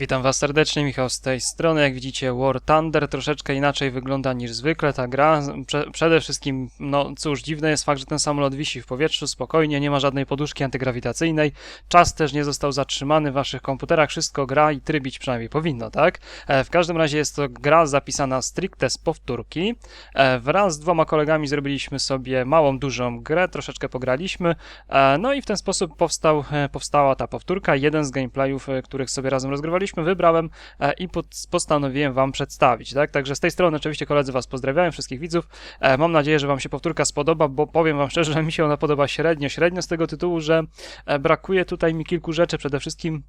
Witam Was serdecznie, Michał z tej strony. Jak widzicie, War Thunder troszeczkę inaczej wygląda niż zwykle ta gra. Prze przede wszystkim, no cóż, dziwny jest fakt, że ten samolot wisi w powietrzu spokojnie, nie ma żadnej poduszki antygrawitacyjnej. Czas też nie został zatrzymany w Waszych komputerach, wszystko gra i trybić przynajmniej powinno, tak? E, w każdym razie jest to gra zapisana stricte z powtórki. E, wraz z dwoma kolegami zrobiliśmy sobie małą, dużą grę, troszeczkę pograliśmy. E, no i w ten sposób powstał, powstała ta powtórka, jeden z gameplayów, których sobie razem rozgrywaliśmy wybrałem e, i postanowiłem Wam przedstawić. Tak? Także z tej strony oczywiście koledzy Was pozdrawiają, wszystkich widzów. E, Mam nadzieję, że Wam się powtórka spodoba, bo powiem Wam szczerze, że mi się ona podoba średnio, średnio z tego tytułu, że e, brakuje tutaj mi kilku rzeczy. Przede wszystkim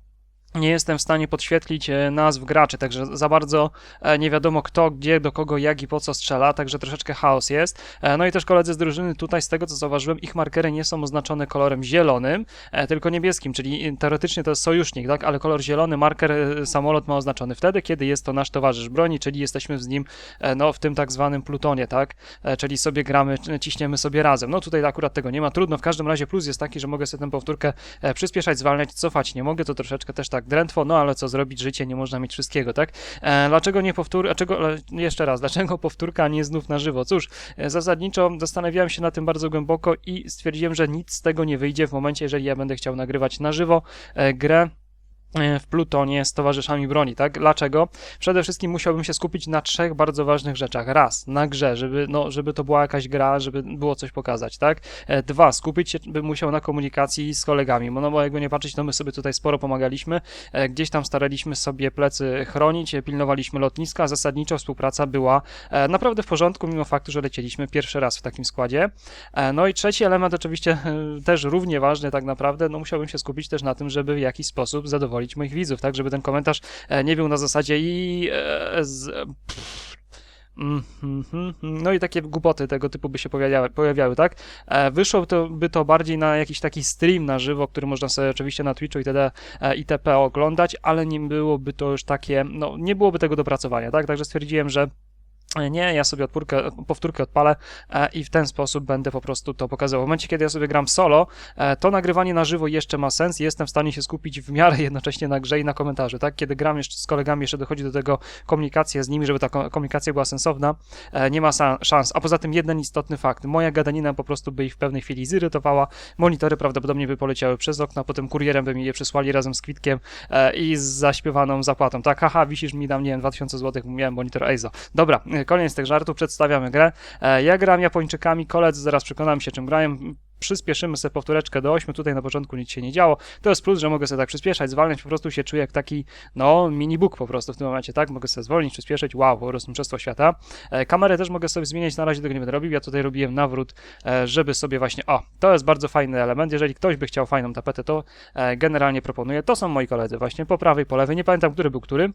nie jestem w stanie podświetlić e, nazw graczy, także za bardzo e, nie wiadomo kto, gdzie, do kogo, jak i po co strzela, także troszeczkę chaos jest. E, No i też koledzy z drużyny tutaj, z tego co zauważyłem, ich markery nie są oznaczone kolorem zielonym, tylko niebieskim, czyli teoretycznie to jest sojusznik, tak? Ale kolor zielony, marker samolot ma oznaczony wtedy, kiedy jest to nasz towarzysz broni, czyli jesteśmy z nim no, w tym tak zwanym plutonie, tak? Czyli sobie gramy, ciśniemy sobie razem. No tutaj akurat tego nie ma, trudno. W każdym razie plus jest taki, że mogę sobie tę powtórkę przyspieszać, zwalniać, cofać nie mogę, to troszeczkę też tak drętwo, no ale co zrobić, życie nie można mieć wszystkiego, tak? E, dlaczego nie powtór... Dlaczego, e, jeszcze raz, dlaczego powtórka, nie znów na żywo? Cóż, e, zasadniczo zastanawiałem się na tym bardzo głęboko i stwierdziłem, że nic z tego nie wyjdzie w momencie, jeżeli ja będę chciał nagrywać na żywo e, grę w Plutonie z towarzyszami broni, tak? Dlaczego? Przede wszystkim musiałbym się skupić na trzech bardzo ważnych rzeczach. Raz, na grze, żeby, no, żeby to była jakaś gra, żeby było coś pokazać, tak? E, Dwa, skupić się bym musiał na komunikacji z kolegami, no bo jakby nie patrzeć, to my sobie tutaj sporo pomagaliśmy, e, gdzieś tam staraliśmy sobie plecy chronić, e, pilnowaliśmy lotniska, zasadniczo współpraca była e, naprawdę w porządku, mimo faktu, że lecieliśmy pierwszy raz w takim składzie. E, No i trzeci element oczywiście e, też równie ważny tak naprawdę, no musiałbym się skupić też na tym, żeby w jakiś sposób zadowolić moich widzów, tak, żeby ten komentarz e, nie był na zasadzie i e, z, pff, mm, mm, mm, no i takie głupoty tego typu by się pojawiały, pojawiały tak? E, Wyszło to, by to bardziej na jakiś taki stream na żywo, który można sobie oczywiście na Twitchu itd. e, itp. oglądać, ale nie byłoby to już takie, no nie byłoby tego dopracowania, tak? Także stwierdziłem, że nie, ja sobie odpórkę, powtórkę odpalę e, i w ten sposób będę po prostu to pokazywał. W momencie, kiedy ja sobie gram solo, e, to nagrywanie na żywo jeszcze ma sens i jestem w stanie się skupić w miarę jednocześnie na grze i na komentarzu, tak? Kiedy gram jeszcze z kolegami, jeszcze dochodzi do tego komunikacja z nimi, żeby ta ko- komunikacja była sensowna, e, nie ma szans. A poza tym jeden istotny fakt, moja gadanina po prostu by ich w pewnej chwili zirytowała, monitory prawdopodobnie by poleciały przez okno, potem kurierem by mi je przysłali razem z kwitkiem e, i z zaśpiewaną zapłatą. Tak, haha, wisisz mi tam, nie wiem, 2000 zł, miałem monitor EIZO. Dobra, e, koniec tych żartów, przedstawiamy grę. E, Ja gram Japończykami, koledzy zaraz przekonamy się czym grają. Przyspieszymy sobie powtóreczkę do 8, tutaj na początku nic się nie działo. To jest plus, że mogę sobie tak przyspieszać, zwalniać, po prostu się czuję jak taki, no, mini book po prostu w tym momencie, tak? Mogę sobie zwolnić, przyspieszyć, wow, po prostu mistrzostwo świata. E, Kamerę też mogę sobie zmieniać, na razie tego nie będę robił, ja tutaj robiłem nawrót, e, żeby sobie właśnie, o, to jest bardzo fajny element, jeżeli ktoś by chciał fajną tapetę, to generalnie proponuję, to są moi koledzy właśnie, po prawej, po lewej, nie pamiętam, który był który,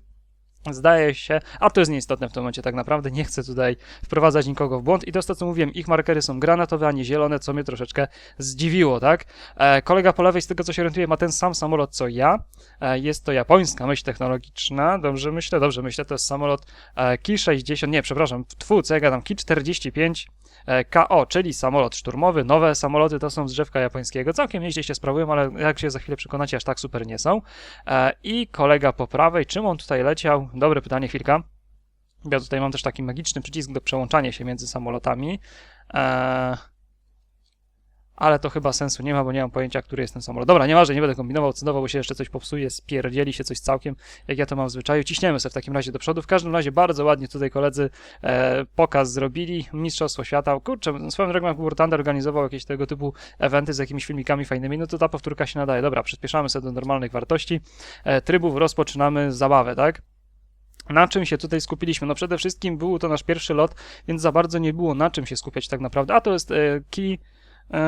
Zdaje się, a to jest nieistotne w tym momencie tak naprawdę, nie chcę tutaj wprowadzać nikogo w błąd. I to co mówiłem, ich markery są granatowe, a nie zielone, co mnie troszeczkę zdziwiło, tak? E, kolega po lewej, z tego co się orientuję, ma ten sam samolot co ja, e, jest to japońska myśl technologiczna, dobrze myślę, dobrze myślę, to jest samolot e, Ki-60, nie, przepraszam, tfu, co ja gadam, Ki-45 e, KO, czyli samolot szturmowy, nowe samoloty to są z drzewka japońskiego, całkiem nieźle się sprawują, ale jak się za chwilę przekonacie, aż tak super nie są. E, I kolega po prawej, czym on tutaj leciał? Dobre pytanie, chwilka. Ja tutaj mam też taki magiczny przycisk do przełączania się między samolotami. E, ale to chyba sensu nie ma, bo nie mam pojęcia, który jest ten samolot. Dobra, nieważne, nie będę kombinował, cudował, bo się jeszcze coś popsuje, spierdzieli się coś całkiem, jak ja to mam w zwyczaju. Ciśniemy sobie w takim razie do przodu. W każdym razie bardzo ładnie tutaj koledzy e, pokaz zrobili. Mistrzostwo świata. Kurczę, swoją drogą jak Thunder organizował jakieś tego typu eventy z jakimiś filmikami fajnymi, no to ta powtórka się nadaje. Dobra, przyspieszamy sobie do normalnych wartości. E, trybów rozpoczynamy zabawę, tak? Na czym się tutaj skupiliśmy? No przede wszystkim był to nasz pierwszy lot, więc za bardzo nie było na czym się skupiać tak naprawdę. A to jest e, Key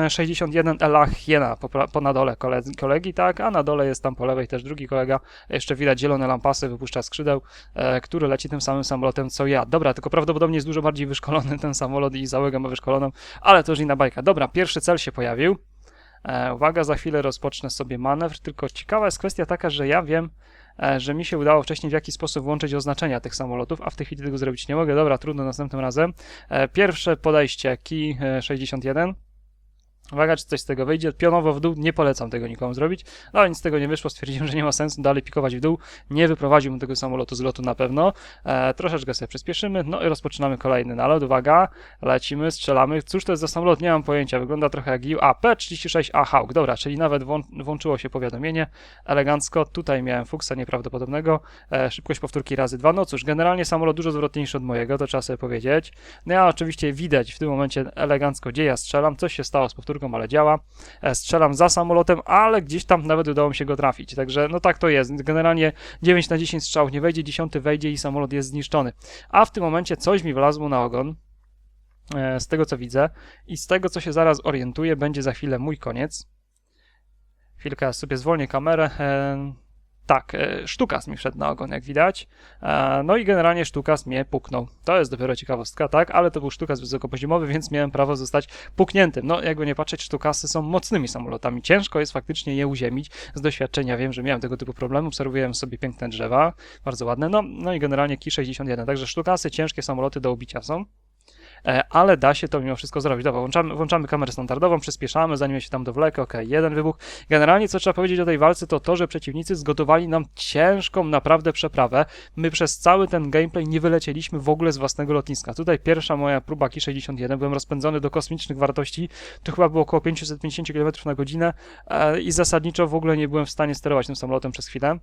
61 Ela Hiena po, pra- po na dole kolegi, kolegi, tak, a na dole jest tam po lewej też drugi kolega, jeszcze widać zielone lampasy, wypuszcza skrzydeł, e, który leci tym samym samolotem co ja. Dobra, tylko prawdopodobnie jest dużo bardziej wyszkolony ten samolot i załogę ma wyszkoloną, ale to już inna bajka. Dobra, pierwszy cel się pojawił. E, uwaga, za chwilę rozpocznę sobie manewr, tylko ciekawa jest kwestia taka, że ja wiem, e, że mi się udało wcześniej w jakiś sposób włączyć oznaczenia tych samolotów, a w tej chwili tego zrobić nie mogę. Dobra, trudno następnym razem. E, Pierwsze podejście Ki e, 61. Uwaga, czy coś z tego wyjdzie. Pionowo w dół, nie polecam tego nikomu zrobić. No ale nic z tego nie wyszło, stwierdziłem, że nie ma sensu dalej pikować w dół. Nie wyprowadziłbym tego samolotu z lotu na pewno. E, troszeczkę sobie przyspieszymy, no i rozpoczynamy kolejny nalot. Uwaga, lecimy, strzelamy. Cóż to jest za samolot? Nie mam pojęcia. Wygląda trochę jak U. A, P36A Hawk. Dobra, czyli nawet włą- włączyło się powiadomienie. Elegancko. Tutaj miałem fuksa nieprawdopodobnego. E, szybkość powtórki razy dwa. No cóż, generalnie samolot dużo zwrotniejszy od mojego, to trzeba sobie powiedzieć. No ja oczywiście widać w tym momencie elegancko, gdzie ja strzelam. Coś się stało z powtórką, ale działa. E, strzelam za samolotem, ale gdzieś tam nawet udało mi się go trafić. Także no tak to jest. Generalnie 9 na 10 strzałów nie wejdzie, 10 wejdzie i samolot jest zniszczony. A w tym momencie coś mi wlazło na ogon. e, Z tego co widzę i z tego co się zaraz orientuję, będzie za chwilę mój koniec. Chwilkę sobie zwolnię kamerę. Tak, e, sztukas mi wszedł na ogon, jak widać. E, No i generalnie sztukas mnie puknął. To jest dopiero ciekawostka, tak? Ale to był sztukas wysokopoziomowy, więc miałem prawo zostać pukniętym. No, jakby nie patrzeć, sztukasy są mocnymi samolotami. Ciężko jest faktycznie je uziemić. Z doświadczenia wiem, że miałem tego typu problemy. Obserwuję sobie piękne drzewa, bardzo ładne. No, no i generalnie Ki-61. Także sztukasy, ciężkie samoloty do ubicia są. E, ale da się to mimo wszystko zrobić. Dobra, włączamy, włączamy kamerę standardową, przyspieszamy, zanim ja się tam dowlekę, ok, jeden wybuch. Generalnie co trzeba powiedzieć o tej walce, to to, że przeciwnicy zgotowali nam ciężką naprawdę przeprawę. My przez cały ten gameplay nie wylecieliśmy w ogóle z własnego lotniska. Tutaj pierwsza moja próba Ki-61, byłem rozpędzony do kosmicznych wartości, to chyba było około 550 km na godzinę e, i zasadniczo w ogóle nie byłem w stanie sterować tym samolotem przez chwilę.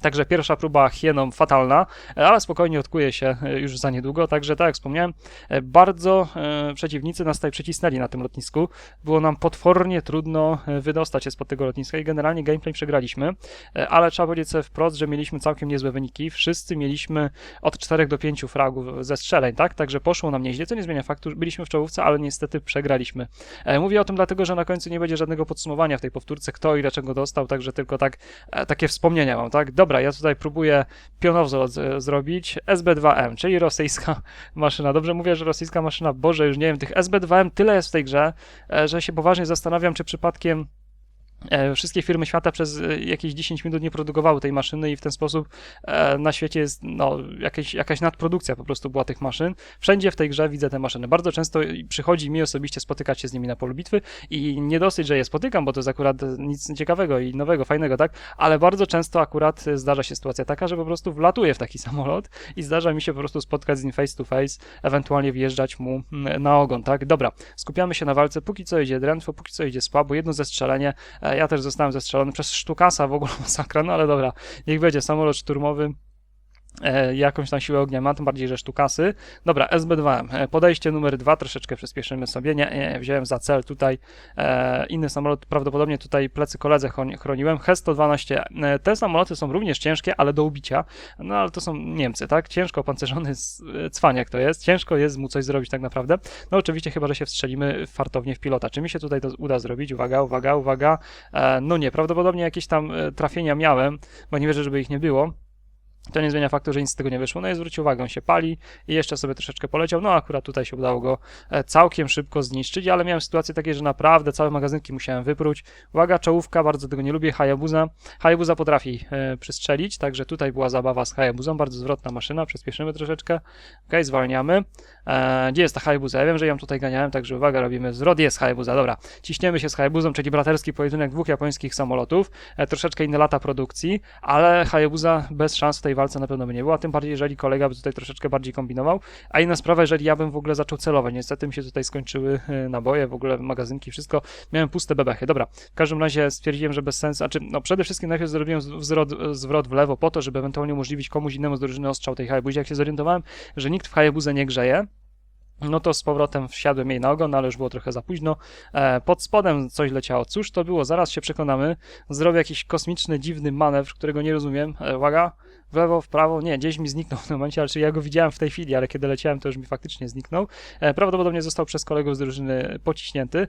Także pierwsza próba hieną fatalna, ale spokojnie odkuje się e, już za niedługo. Także tak jak wspomniałem, e, bardzo e, przeciwnicy nas tutaj przycisnęli na tym lotnisku. Było nam potwornie trudno wydostać się spod tego lotniska i generalnie gameplay przegraliśmy, ale trzeba powiedzieć sobie wprost, że mieliśmy całkiem niezłe wyniki. Wszyscy mieliśmy od 4 do 5 fragów ze strzeleń, tak? Także poszło nam nieźle, co nie zmienia faktu, że byliśmy w czołówce, ale niestety przegraliśmy. Mówię o tym dlatego, że na końcu nie będzie żadnego podsumowania w tej powtórce, kto i dlaczego dostał, także tylko tak takie wspomnienia mam, tak? Dobra, ja tutaj próbuję pionowzo z- zrobić SB2M, czyli rosyjska maszyna. Dobrze mówię, że rosyjska maszyna, Boże, już nie wiem, tych SB2M tyle jest w tej grze, e, że się poważnie zastanawiam, czy przypadkiem wszystkie firmy świata przez e, jakieś 10 minut nie produkowały tej maszyny i w ten sposób e, na świecie jest no, jakaś nadprodukcja po prostu była tych maszyn. Wszędzie w tej grze widzę te maszyny. Bardzo często przychodzi mi osobiście spotykać się z nimi na polu bitwy i nie dosyć, że je spotykam, bo to jest akurat nic ciekawego i nowego, fajnego, tak? Ale bardzo często akurat e, zdarza się sytuacja taka, że po prostu wlatuję w taki samolot i zdarza mi się po prostu spotkać z nim face to face, ewentualnie wjeżdżać mu mm, na ogon, tak? Dobra, skupiamy się na walce. Póki co idzie drętwo, póki co idzie słabo. Jedno zestrzelenie. E, Ja też zostałem zestrzelony przez sztukasa, w ogóle masakra, no ale dobra, niech będzie samolot szturmowy. E, jakąś tam siłę ognia ma, tym bardziej, że sztukasy. Dobra, SB2M. E, Podejście numer dwa, troszeczkę przyspieszymy sobie. Nie, nie, wziąłem za cel tutaj e, inny samolot, prawdopodobnie tutaj plecy koledze chron- chroniłem. He-112. E, te samoloty są również ciężkie, ale do ubicia. No ale to są Niemcy, tak? Ciężko opancerzony z- cwaniak to jest. Ciężko jest mu coś zrobić tak naprawdę. No oczywiście chyba, że się wstrzelimy fartownie w pilota. Czy mi się tutaj to uda zrobić? Uwaga, uwaga, uwaga. E, no nie, prawdopodobnie jakieś tam trafienia miałem, bo nie wierzę, żeby ich nie było. To nie zmienia faktu, że nic z tego nie wyszło. No i zwróć uwagę, on się pali i jeszcze sobie troszeczkę poleciał. No akurat tutaj się udało go e, całkiem szybko zniszczyć, ale miałem sytuację takie, że naprawdę całe magazynki musiałem wypróć. Uwaga, czołówka, bardzo tego nie lubię. Hayabusa. Hayabusa potrafi e, przystrzelić, także tutaj była zabawa z Hayabusą, bardzo zwrotna maszyna, przyspieszymy troszeczkę. Ok, zwalniamy. E, gdzie jest ta Hayabusa? Ja wiem, że ją tutaj ganiałem, także uwaga, robimy zwrot. Jest Hayabusa, dobra. Ciśniemy się z Hayabusą, czyli braterski pojedynek dwóch japońskich samolotów. E, troszeczkę inne lata produkcji, ale Hayabusa bez szans tej walce na pewno by nie była, tym bardziej jeżeli kolega by tutaj troszeczkę bardziej kombinował. A inna sprawa, jeżeli ja bym w ogóle zaczął celować. Niestety mi się tutaj skończyły e, naboje, w ogóle magazynki, wszystko. Miałem puste bebechy. Dobra, w każdym razie stwierdziłem, że bez sensu, znaczy, no przede wszystkim najpierw zrobiłem zwrot, zwrot w lewo po to, żeby ewentualnie umożliwić komuś innemu z drużyny ostrzał tej Hayabusie. Jak się zorientowałem, że nikt w Hayabusę nie grzeje, no to z powrotem wsiadłem jej na ogon, ale już było trochę za późno. E, pod spodem coś leciało. Cóż to było? Zaraz się przekonamy. Zrobię jakiś kosmiczny, dziwny manewr, którego nie rozumiem. E, uwaga, w lewo, w prawo. Nie, gdzieś mi zniknął w tym momencie, ale czy ja go widziałem w tej chwili, ale kiedy leciałem, to już mi faktycznie zniknął. E, prawdopodobnie został przez kolegów z drużyny pociśnięty.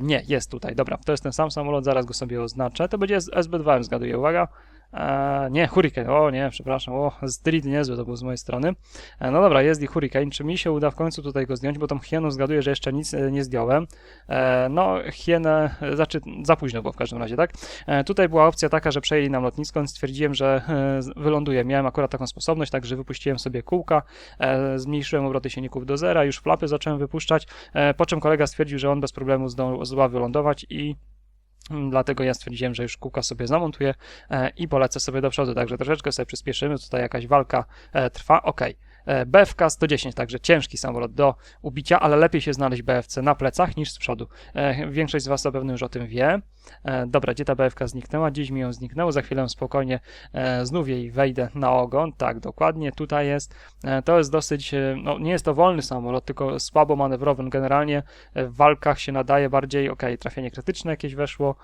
Nie, jest tutaj. Dobra, to jest ten sam samolot, zaraz go sobie oznaczę. To będzie S- SB2M, zgaduję. Uwaga. E, nie, Hurricane, o nie, przepraszam, o, street niezły to był z mojej strony. E, no dobra, jest i Hurricane, czy mi się uda w końcu tutaj go zdjąć, bo tą hieną zgaduję, że jeszcze nic e, nie zdjąłem. No, hienę, znaczy za późno było w każdym razie, tak? Tutaj była opcja taka, że przejęli nam lotnisko, więc stwierdziłem, że e, wyląduję. Miałem akurat taką sposobność, także wypuściłem sobie kółka, zmniejszyłem obroty silników do zera, już flapy zacząłem wypuszczać, po czym kolega stwierdził, że on bez problemu zdoła wylądować i Dlatego ja stwierdziłem, że już kółka sobie zamontuję e, i polecę sobie do przodu. Także troszeczkę sobie przyspieszymy. Tutaj jakaś walka e, trwa. Ok. E, BFK 110, także ciężki samolot do ubicia, ale lepiej się znaleźć BFC na plecach niż z przodu. E, większość z Was zapewne już o tym wie. E, dobra, gdzie ta BFK zniknęła? Gdzieś mi ją zniknęło. Za chwilę spokojnie znów jej wejdę na ogon. Tak, dokładnie, tutaj jest. To jest dosyć, no nie jest to wolny samolot, tylko słabo manewrowy. Generalnie e, w walkach się nadaje bardziej, ok, trafienie krytyczne jakieś weszło.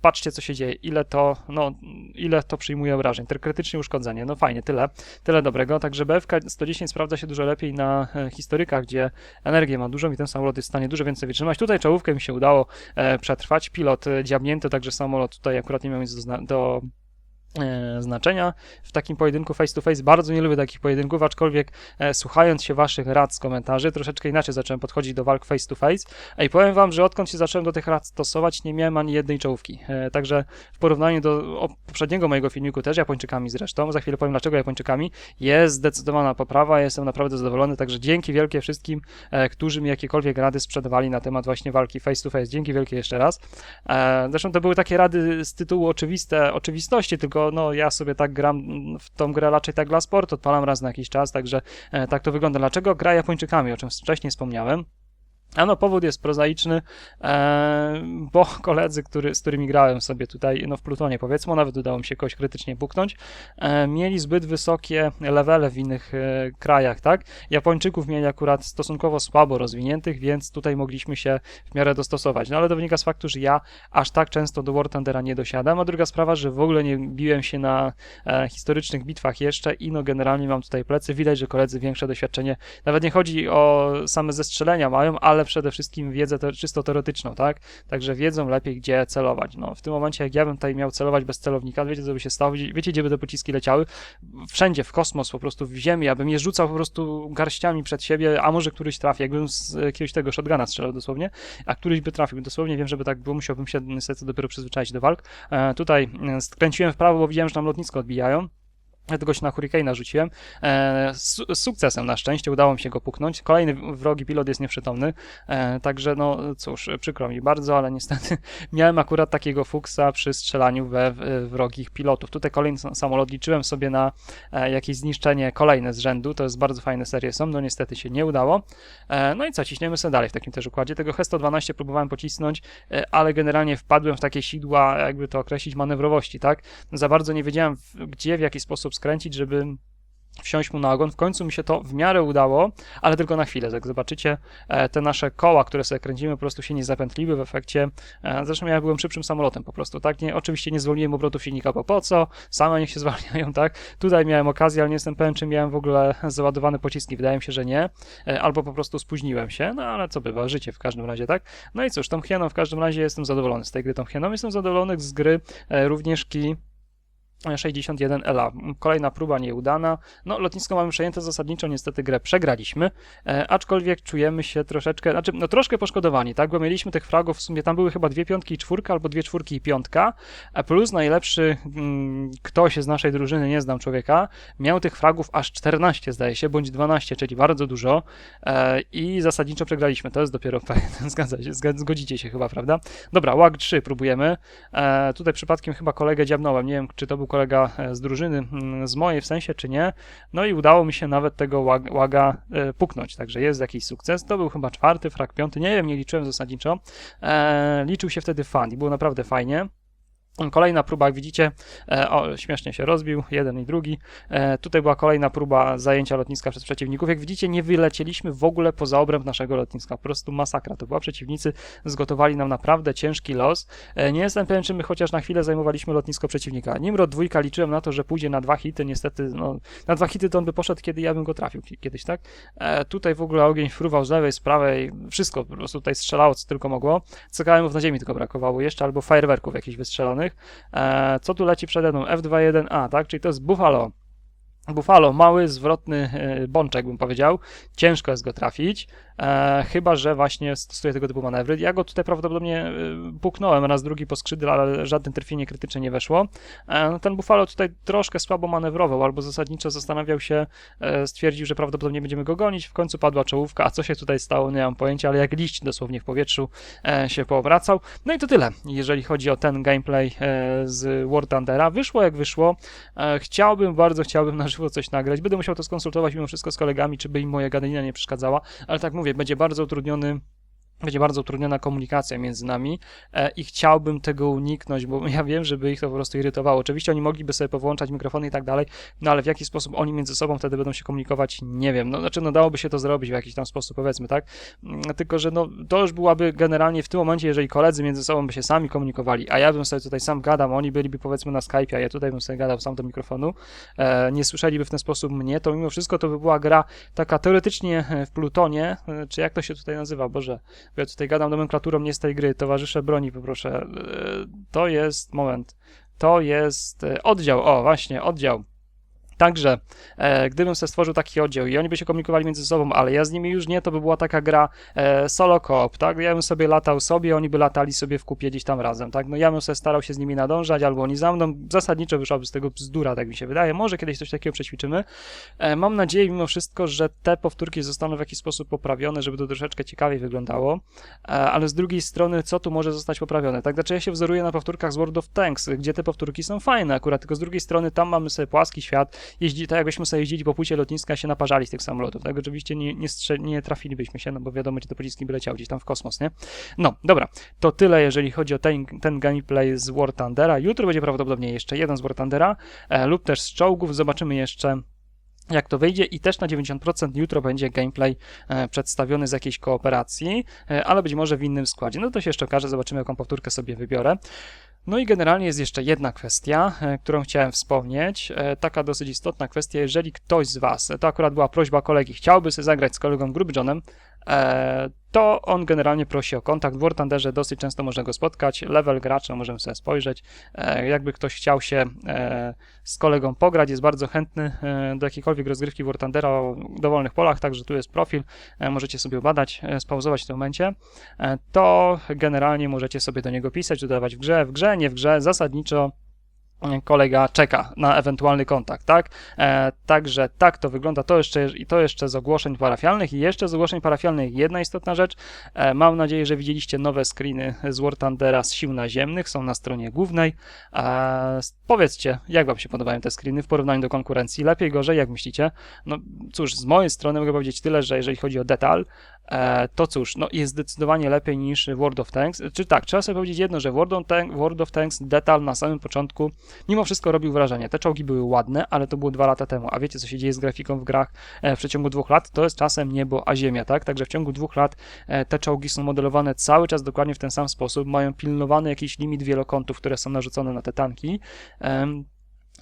Patrzcie, co się dzieje, ile to, no, ile to przyjmuje obrażeń. To krytycznie uszkodzenie. No fajnie, tyle, tyle dobrego. Także BFK 110 sprawdza się dużo lepiej na e, historykach, gdzie energię ma dużą i ten samolot jest w stanie dużo więcej wytrzymać. Tutaj czołówkę mi się udało e, przetrwać. Pilot e, dziabnięty, także samolot tutaj akurat nie miał nic do, do znaczenia w takim pojedynku face to face. Bardzo nie lubię takich pojedynków, aczkolwiek e, słuchając się waszych rad z komentarzy, troszeczkę inaczej zacząłem podchodzić do walk face to face. A I powiem wam, że odkąd się zacząłem do tych rad stosować, nie miałem ani jednej czołówki. E, także w porównaniu do poprzedniego mojego filmiku, też Japończykami zresztą, za chwilę powiem dlaczego Japończykami, jest zdecydowana poprawa, jestem naprawdę zadowolony, także dzięki wielkie wszystkim, e, którzy mi jakiekolwiek rady sprzedawali na temat właśnie walki face to face. Dzięki wielkie jeszcze raz. E, Zresztą to były takie rady z tytułu oczywiste, oczywistości, tylko no ja sobie tak gram w tą grę raczej tak dla sportu, odpalam raz na jakiś czas, także e, tak to wygląda. Dlaczego gra Japończykami, o czym wcześniej wspomniałem? Ano, powód jest prozaiczny, e, bo koledzy, który, z którymi grałem sobie tutaj, no w Plutonie powiedzmy, nawet udało mi się kogoś krytycznie puknąć, e, mieli zbyt wysokie levele w innych e, krajach, tak? Japończyków mieli akurat stosunkowo słabo rozwiniętych, więc tutaj mogliśmy się w miarę dostosować. No ale to wynika z faktu, że ja aż tak często do War Thundera nie dosiadam, a druga sprawa, że w ogóle nie biłem się na historycznych bitwach jeszcze i no generalnie mam tutaj plecy. Widać, że koledzy większe doświadczenie, nawet nie chodzi o same zestrzelenia mają, ale przede wszystkim wiedzę te, czysto teoretyczną, tak? Także wiedzą lepiej, gdzie celować. No, w tym momencie, jak ja bym tutaj miał celować bez celownika, wiecie, co by się stało? Wiecie, gdzie by te pociski leciały? Wszędzie, w kosmos, po prostu w ziemię, ja bym je rzucał po prostu garściami przed siebie, a może któryś trafi, jakbym z jakiegoś tego shotguna strzelał dosłownie, a któryś by trafił. Dosłownie wiem, żeby tak było, musiałbym się niestety dopiero przyzwyczaić do walk. E, tutaj e, skręciłem w prawo, bo widziałem, że tam lotnisko odbijają. Dlatego się na Hurricane'a rzuciłem. E, z, z sukcesem na szczęście udało mi się go puknąć. Kolejny wrogi pilot jest nieprzytomny. E, także no cóż, przykro mi bardzo, ale niestety miałem akurat takiego fuksa przy strzelaniu we wrogich pilotów. Tutaj kolejny sam- samolot liczyłem sobie na e, jakieś zniszczenie kolejne z rzędu. To jest bardzo fajne serie są, no niestety się nie udało. E, no i co, ciśniemy sobie dalej w takim też układzie. Tego H112 próbowałem pocisnąć, e, ale generalnie wpadłem w takie sidła, jakby to określić, manewrowości, tak? Za bardzo nie wiedziałem gdzie, w jaki sposób skręcić, żeby wsiąść mu na ogon. W końcu mi się to w miarę udało, ale tylko na chwilę. Jak zobaczycie, e, te nasze koła, które sobie kręcimy, po prostu się nie zapętliły w efekcie. E, Zresztą ja byłem szybszym samolotem po prostu, tak? Nie, oczywiście nie zwolniłem obrotów silnika, bo po co? Same niech się zwalniają, tak? Tutaj miałem okazję, ale nie jestem pewien, czy miałem w ogóle załadowane pociski. Wydaje mi się, że nie. E, Albo po prostu spóźniłem się, no ale co bywa, życie w każdym razie, tak? No i cóż, tą hieną w każdym razie jestem zadowolony z tej gry, tą hieną. Jestem zadowolony z gry również Ki 61 LA. Kolejna próba nieudana. No, lotnisko mamy przejęte zasadniczo, niestety grę przegraliśmy, e, aczkolwiek czujemy się troszeczkę, znaczy, no troszkę poszkodowani, tak, bo mieliśmy tych fragów, w sumie tam były chyba dwie piątki i czwórka, albo dwie czwórki i piątka, a plus najlepszy mm, ktoś z naszej drużyny, nie znam człowieka, miał tych fragów aż 14 zdaje się, bądź 12, czyli bardzo dużo. E, i zasadniczo przegraliśmy, to jest dopiero zgadza się, zgodzicie się chyba, prawda? Dobra, łag 3 próbujemy, e, tutaj przypadkiem chyba kolegę dziabnąłem, nie wiem, czy to był kolega e, z drużyny, mm, z mojej w sensie, czy nie. No i udało mi się nawet tego łag, łaga e, puknąć, także jest jakiś sukces. To był chyba czwarty, frag piąty, nie wiem, nie liczyłem zasadniczo. E, liczył się wtedy fan i było naprawdę fajnie. Kolejna próba, jak widzicie, e, o, śmiesznie się rozbił, jeden i drugi. E, tutaj była kolejna próba zajęcia lotniska przez przeciwników. Jak widzicie, nie wylecieliśmy w ogóle poza obręb naszego lotniska. Po prostu masakra to była. Przeciwnicy zgotowali nam naprawdę ciężki los. E, nie jestem pewien, czy my chociaż na chwilę zajmowaliśmy lotnisko przeciwnika. Nimrod dwójka liczyłem na to, że pójdzie na dwa hity. Niestety, no, na dwa hity to on by poszedł, kiedy ja bym go trafił ki- kiedyś, tak? Tutaj w ogóle ogień fruwał z lewej, z prawej, wszystko po prostu tutaj strzelało, co tylko mogło. CKM-ów na ziemi tylko brakowało jeszcze, albo fajerwerków jakichś wystrzelonych. E, co tu leci przede mną? F21A, tak? Czyli to jest Buffalo. Buffalo, mały, zwrotny e, bączek, bym powiedział. Ciężko jest go trafić, e, chyba że właśnie stosuje tego typu manewry. Ja go tutaj prawdopodobnie e, puknąłem raz, drugi po skrzydle, ale żadne trafienie krytyczne nie weszło. E, no ten Buffalo tutaj troszkę słabo manewrował, albo zasadniczo zastanawiał się, e, stwierdził, że prawdopodobnie będziemy go gonić. W końcu padła czołówka, a co się tutaj stało, nie mam pojęcia, ale jak liść dosłownie w powietrzu e, się poobracał. No i to tyle, jeżeli chodzi o ten gameplay e, z War Thundera. Wyszło jak wyszło. E, chciałbym, bardzo chciałbym na coś nagrać. Będę musiał to skonsultować mimo wszystko z kolegami, czy by im moja gadanina nie przeszkadzała, ale tak mówię, będzie bardzo utrudniony będzie bardzo utrudniona komunikacja między nami e, i chciałbym tego uniknąć, bo ja wiem, żeby ich to po prostu irytowało. Oczywiście oni mogliby sobie powłączać mikrofony i tak dalej, no ale w jaki sposób oni między sobą wtedy będą się komunikować, nie wiem. No znaczy, no dałoby się to zrobić w jakiś tam sposób, powiedzmy, tak? Mm, Tylko, że no to już byłaby generalnie w tym momencie, jeżeli koledzy między sobą by się sami komunikowali, a ja bym sobie tutaj sam gadał, oni byliby powiedzmy na Skype'ie, a ja tutaj bym sobie gadał sam do mikrofonu, e, nie słyszeliby w ten sposób mnie, to mimo wszystko to by była gra taka teoretycznie e, w Plutonie, czy jak to się tutaj nazywa, Boże, ja tutaj gadam nomenklaturą nie z tej gry. Towarzysze broni, poproszę. E, To jest, moment, to jest e, oddział, o właśnie, oddział. Także, e, gdybym sobie stworzył taki oddział i oni by się komunikowali między sobą, ale ja z nimi już nie, to by była taka gra e, solo koop, tak? Ja bym sobie latał sobie, oni by latali sobie w kupie gdzieś tam razem, tak? No ja bym sobie starał się z nimi nadążać, albo oni za mną. Zasadniczo wyszłaby z tego bzdura, tak mi się wydaje. Może kiedyś coś takiego przećwiczymy. E, mam nadzieję mimo wszystko, że te powtórki zostaną w jakiś sposób poprawione, żeby to troszeczkę ciekawiej wyglądało. E, ale z drugiej strony, co tu może zostać poprawione? Tak, znaczy ja się wzoruję na powtórkach z World of Tanks, gdzie te powtórki są fajne akurat, tylko z drugiej strony tam mamy sobie płaski świat, jeździ, tak jakbyśmy sobie jeździli po płycie lotniska, się naparzali z tych samolotów, tak, oczywiście nie, nie, strze- nie trafilibyśmy się, no bo wiadomo, gdzie te pociski by leciały, gdzieś tam w kosmos, nie? No, dobra, to tyle, jeżeli chodzi o ten, ten gameplay z War Thundera. Jutro będzie prawdopodobnie jeszcze jeden z War Thundera e, lub też z czołgów, zobaczymy jeszcze jak to wyjdzie i też na 90% jutro będzie gameplay e, przedstawiony z jakiejś kooperacji, e, ale być może w innym składzie. No to się jeszcze okaże, zobaczymy jaką powtórkę sobie wybiorę. No i generalnie jest jeszcze jedna kwestia, e, którą chciałem wspomnieć, e, taka dosyć istotna kwestia, jeżeli ktoś z Was, to akurat była prośba kolegi, chciałby sobie zagrać z kolegą Gruby Johnem, e, to on generalnie prosi o kontakt. W War Thunderze dosyć często można go spotkać. Level gracza możemy sobie spojrzeć. E, Jakby ktoś chciał się e, z kolegą pograć, jest bardzo chętny e, do jakiejkolwiek rozgrywki War Thundera o dowolnych polach, także tu jest profil. E, Możecie sobie badać, e, spauzować w tym momencie. E, To generalnie możecie sobie do niego pisać, dodawać w grze, w grze, nie w grze. Zasadniczo kolega czeka na ewentualny kontakt, tak? E, także tak to wygląda. To jeszcze, i to jeszcze z ogłoszeń parafialnych. I jeszcze z ogłoszeń parafialnych jedna istotna rzecz. E, mam nadzieję, że widzieliście nowe screeny z War Thundera z sił naziemnych. Są na stronie głównej. E, powiedzcie, jak wam się podobają te screeny w porównaniu do konkurencji? Lepiej, gorzej, jak myślicie? No cóż, z mojej strony mogę powiedzieć tyle, że jeżeli chodzi o detal, e, to cóż, no jest zdecydowanie lepiej niż World of Tanks. Czy tak, trzeba sobie powiedzieć jedno, że World of, Tank, World of Tanks detal na samym początku mimo wszystko robił wrażenie. Te czołgi były ładne, ale to było dwa lata temu. A wiecie, co się dzieje z grafiką w grach e, w przeciągu dwóch lat? To jest czasem niebo a ziemia, tak? Także w ciągu dwóch lat e, te czołgi są modelowane cały czas dokładnie w ten sam sposób, mają pilnowany jakiś limit wielokątów, które są narzucone na te tanki.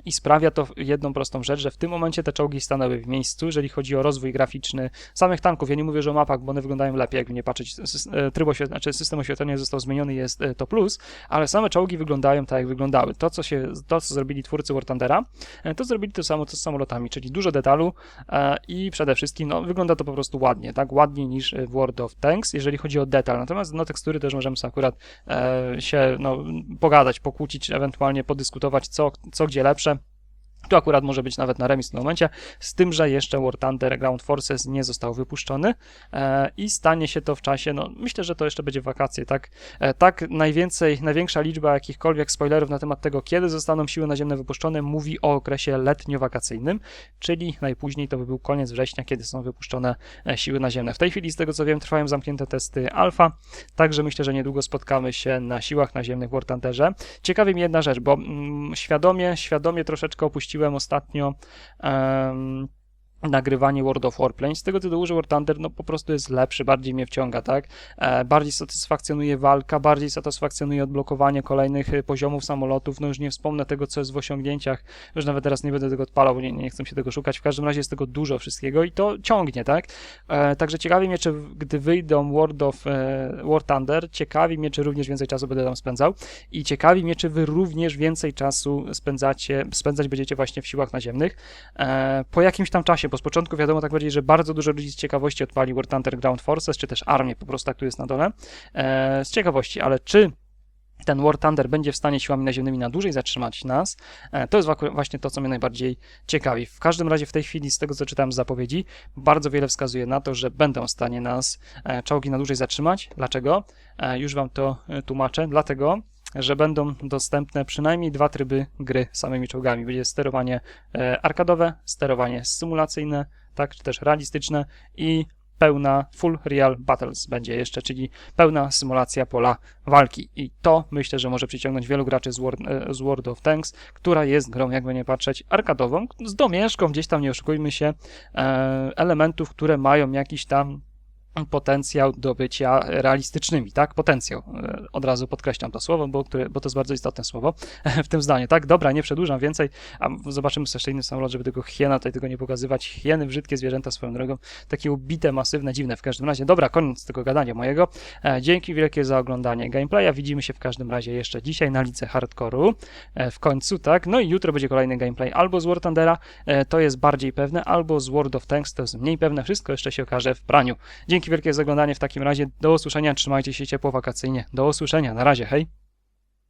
I sprawia to jedną prostą rzecz, że w tym momencie te czołgi stanęły w miejscu, jeżeli chodzi o rozwój graficzny samych tanków. Ja nie mówię, że o mapach, bo one wyglądają lepiej, jakby nie patrzeć. E, Tryb oświetlenia, znaczy system oświetlenia został zmieniony, jest e, to plus, ale same czołgi wyglądają tak, jak wyglądały. To, co, się, to, co zrobili twórcy War Thundera, e, to zrobili to samo co z samolotami, czyli dużo detalu i przede wszystkim no, wygląda to po prostu ładnie, tak? Ładniej niż w World of Tanks, jeżeli chodzi o detal. Natomiast no, tekstury też możemy sobie akurat się no, pogadać, pokłócić, ewentualnie podyskutować, co, co gdzie lepsze. Tu akurat może być nawet na remis w tym momencie, z tym, że jeszcze War Thunder Ground Forces nie został wypuszczony e, i stanie się to w czasie, no myślę, że to jeszcze będzie wakacje, tak? E, tak najwięcej, największa liczba jakichkolwiek spoilerów na temat tego, kiedy zostaną siły naziemne wypuszczone, mówi o okresie letnio-wakacyjnym, czyli najpóźniej to by był koniec września, kiedy są wypuszczone e, siły naziemne. W tej chwili, z tego co wiem, trwają zamknięte testy alfa, także myślę, że niedługo spotkamy się na siłach naziemnych w War Thunderze. Ciekawi mnie jedna rzecz, bo mm, świadomie, świadomie troszeczkę opuściłem ostatnio em, nagrywanie World of Warplanes, z tego tytułu, że War Thunder no po prostu jest lepszy, bardziej mnie wciąga, tak? E, bardziej satysfakcjonuje walka, bardziej satysfakcjonuje odblokowanie kolejnych e, poziomów samolotów, no już nie wspomnę tego, co jest w osiągnięciach, już nawet teraz nie będę tego odpalał, bo nie, nie chcę się tego szukać, w każdym razie jest tego dużo wszystkiego i to ciągnie, tak? E, także ciekawi mnie, czy gdy wyjdą World of e, War Thunder, ciekawi mnie, czy również więcej czasu będę tam spędzał i ciekawi mnie, czy wy również więcej czasu spędzacie, spędzać będziecie właśnie w siłach naziemnych, po jakimś tam czasie, bo z początku wiadomo tak bardziej, że bardzo dużo ludzi z ciekawości odpali War Thunder Ground Forces, czy też armię po prostu tak tu jest na dole, e, z ciekawości, ale czy ten War Thunder będzie w stanie siłami naziemnymi na dłużej zatrzymać nas, e, to jest właśnie to, co mnie najbardziej ciekawi. W każdym razie w tej chwili, z tego co czytałem z zapowiedzi, bardzo wiele wskazuje na to, że będą w stanie nas e, czołgi na dłużej zatrzymać. Dlaczego? E, Już wam to tłumaczę. Dlatego, że będą dostępne przynajmniej dwa tryby gry samymi czołgami. Będzie sterowanie e, arkadowe, sterowanie symulacyjne, tak, czy też realistyczne i pełna full real battles będzie jeszcze, czyli pełna symulacja pola walki. I to myślę, że może przyciągnąć wielu graczy z World, e, z World of Tanks, która jest grą, jakby nie patrzeć, arkadową, z domieszką, gdzieś tam, nie oszukujmy się, e, elementów, które mają jakiś tam potencjał do bycia realistycznymi, tak? Potencjał. E, Od razu podkreślam to słowo, bo, które, bo to jest bardzo istotne słowo w tym zdaniu, tak? Dobra, nie przedłużam więcej, a zobaczymy sobie jeszcze inny samolot, żeby tego hiena tutaj tego nie pokazywać. Hieny, brzydkie zwierzęta swoją drogą, takie ubite, masywne, dziwne w każdym razie. Dobra, koniec tego gadania mojego. E, Dzięki wielkie za oglądanie gameplaya. Widzimy się w każdym razie jeszcze dzisiaj na lice hardkoru. E, W końcu, tak? No i jutro będzie kolejny gameplay albo z War Thundera, to jest bardziej pewne, albo z World of Tanks, to jest mniej pewne. Wszystko jeszcze się okaże w praniu. Dzięki wielkie za oglądanie w takim razie. Do usłyszenia, trzymajcie się ciepło wakacyjnie. Do usłyszenia, na razie, hej!